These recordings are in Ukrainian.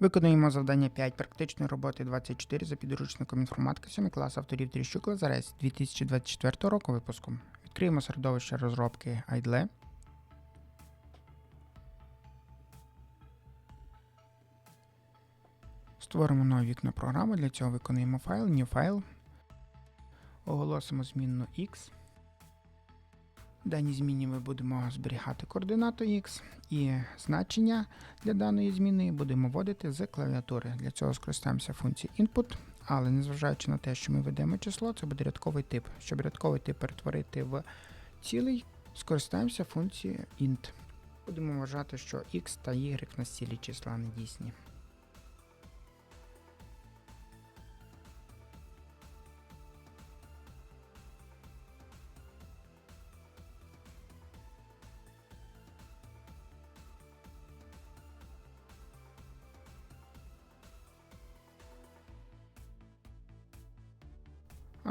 Виконуємо завдання 5 практичної роботи 24 за підручником інформатики 7 клас авторів Тріщук Лазарець 2024 року випуску. Відкриємо середовище розробки IDLE. Створимо нове вікно програми. Для цього виконуємо файл, new файл. Оголосимо змінну x. В даній зміні ми будемо зберігати координату x і значення для даної зміни будемо вводити з клавіатури. Для цього скористаємося функцією input, але незважаючи на те, що ми ведемо число, це буде рядковий тип. Щоб рядковий тип перетворити в цілий, скористаємося функцією int. Будемо вважати, що x та y в нас цілі числа не дійсні.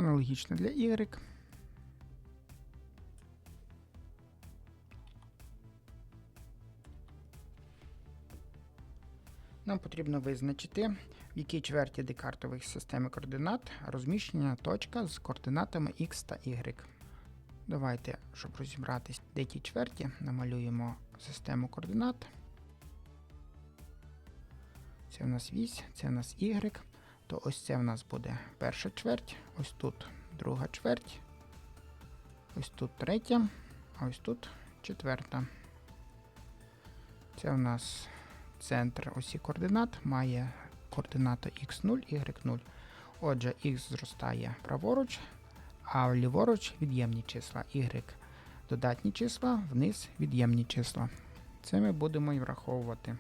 Аналогічно для y. Нам потрібно визначити, в якій чверті декартових системи координат розміщення точка з координатами x та y. Давайте, щоб розібратись, де ті чверті, намалюємо систему координат. Це в нас вісь, це в нас y то ось це в нас буде перша чверть, ось тут друга чверть, ось тут третя, а ось тут четверта. Це в нас центр осі координат, має координату x0, y0. Отже, x зростає праворуч, а ліворуч від'ємні числа, y додатні числа, вниз від'ємні числа. Це ми будемо і враховувати.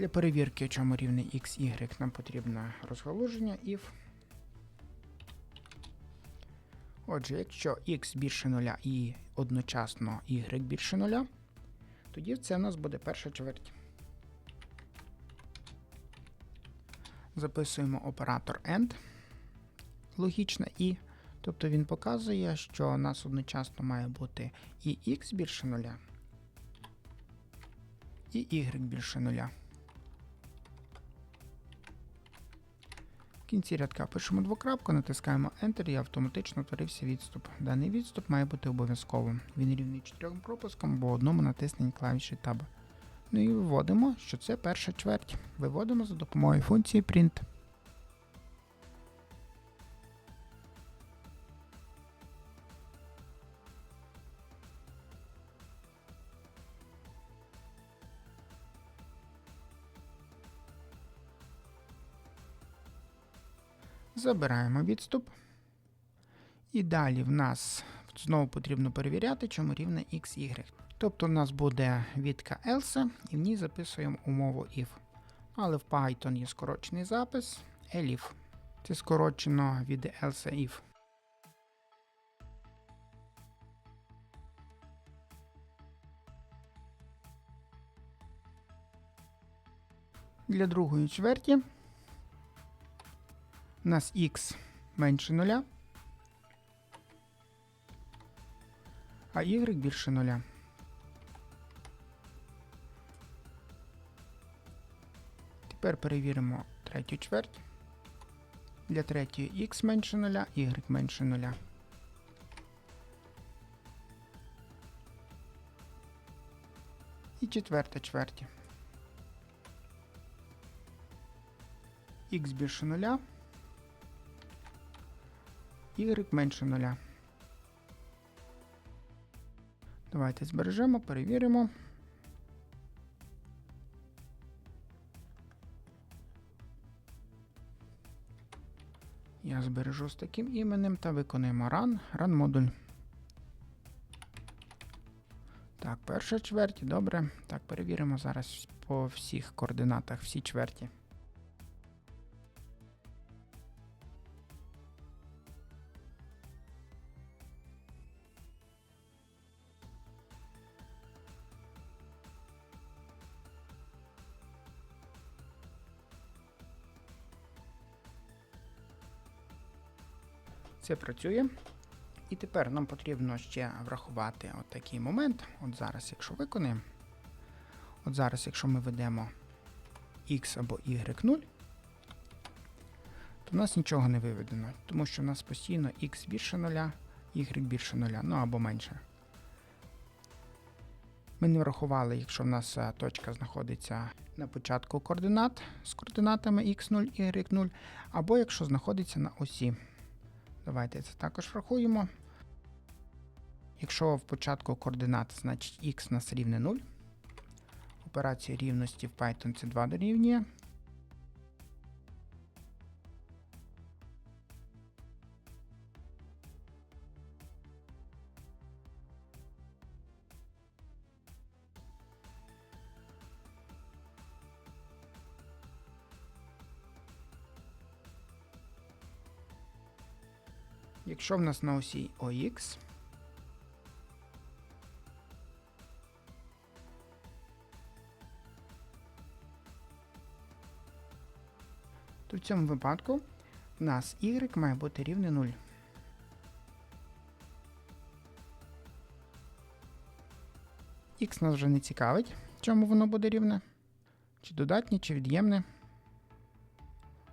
Для перевірки, чому рівне x, y, нам потрібно розгалуження if. Отже, якщо x більше 0 і одночасно y більше 0, тоді це у нас буде перша чверть. Записуємо оператор AND, логічно і, тобто він показує, що у нас одночасно має бути і x більше 0, і y більше 0. Кінці рядка пишемо двокрапку, натискаємо Enter і автоматично утворився відступ. Даний відступ має бути обов'язковим. Він рівний 4 пропускам або одному натисненні клавіші Tab. Ну і виводимо, що це перша чверть. Виводимо за допомогою функції print. Забираємо відступ. І далі в нас знову потрібно перевіряти, чому рівне x, y. Тобто у нас буде відка else, і в ній записуємо умову if. Але в Python є скорочений запис elif. Це скорочено від else if. Для другої чверті у нас x менше 0, а y більше 0. Тепер перевіримо третю чверть. Для третьої x менше 0, y менше 0. І четверта чверть. x більше 0, y менше 0. Давайте збережемо, перевіримо. Я збережу з таким іменем та виконуємо run, run модуль. Так, перша чверть, добре. Так, перевіримо зараз по всіх координатах всі чверті. Це працює. І тепер нам потрібно ще врахувати от такий момент. От зараз, якщо виконаємо, От зараз, якщо ми ведемо x або y 0, то в нас нічого не виведено, тому що в нас постійно x більше 0, y більше 0, ну або менше. Ми не врахували, якщо в нас е, точка знаходиться на початку координат з координатами x0, y0, або якщо знаходиться на осі. Давайте це також врахуємо. Якщо в початку координат, значить x нас рівне 0. Операція рівності в Python це 2 дорівнює. Якщо в нас на осі OX, то в цьому випадку в нас y має бути рівне 0. X нас вже не цікавить, чому воно буде рівне. Чи додатнє, чи від'ємне.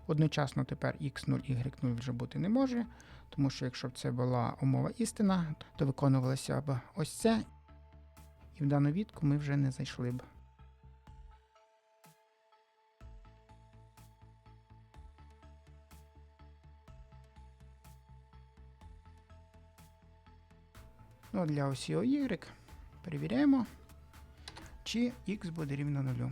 Одночасно тепер x0, y0 вже бути не може, тому що якщо б це була умова істина, то виконувалося б ось це, і в дану відку ми вже не зайшли б. Ну, для осі Y перевіряємо, чи x буде рівно нулю.